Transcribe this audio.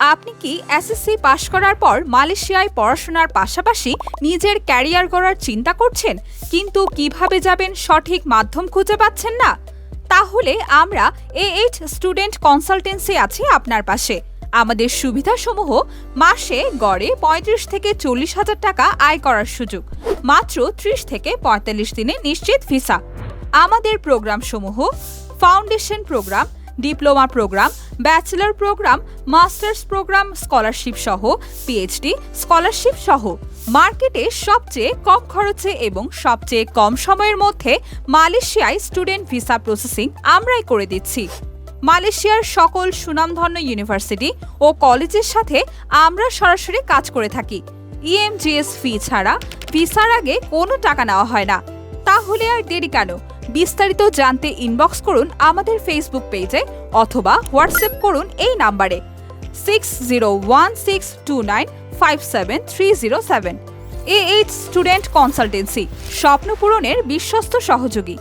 আপনি কি এসএসসি পাশ করার পর মালয়েশিয়ায় পড়াশোনার পাশাপাশি নিজের ক্যারিয়ার গড়ার চিন্তা করছেন? কিন্তু কীভাবে যাবেন সঠিক মাধ্যম খুঁজে পাচ্ছেন না? তাহলে আমরা এ এইচ স্টুডেন্ট কনসালটেন্সি আছি আপনার পাশে। আমাদের সুবিধাসমূহ মাসে গড়ে পঁয়ত্রিশ থেকে চল্লিশ হাজার টাকা আয় করার সুযোগ। মাত্র ত্রিশ থেকে পঁয়তাল্লিশ দিনে নিশ্চিত ভিসা। আমাদের প্রোগ্রামসমূহ, foundation program diploma program, bachelor program, masters program scholarship সহ পিএইচডি স্কলারশিপ সহ। মার্কেটে সবচেয়ে কম খরচে এবং সবচেয়ে কম সময়ের মধ্যে মালয়েশিয়ায় স্টুডেন্ট ভিসা প্রসেসিং আমরাই করে দিচ্ছি। মালয়েশিয়ার সকল সুনামধন্য ইউনিভার্সিটি ও কলেজের সাথে আমরা সরাসরি কাজ করে থাকি। ইএমজিএস ফি ছাড়া ভিসার আগে কোনো টাকা নেওয়া হয় না। তাহলে আর দেরি কেন? বিস্তারিত জানতে ইনবক্স করুন আমাদের ফেসবুক পেজে অথবা হোয়াটসঅ্যাপ করুন এই নাম্বারে six zero one six two nine five seven three zero seven A H student consultancy স্বপ্ন পূরণের বিশ্বস্ত সহযোগী।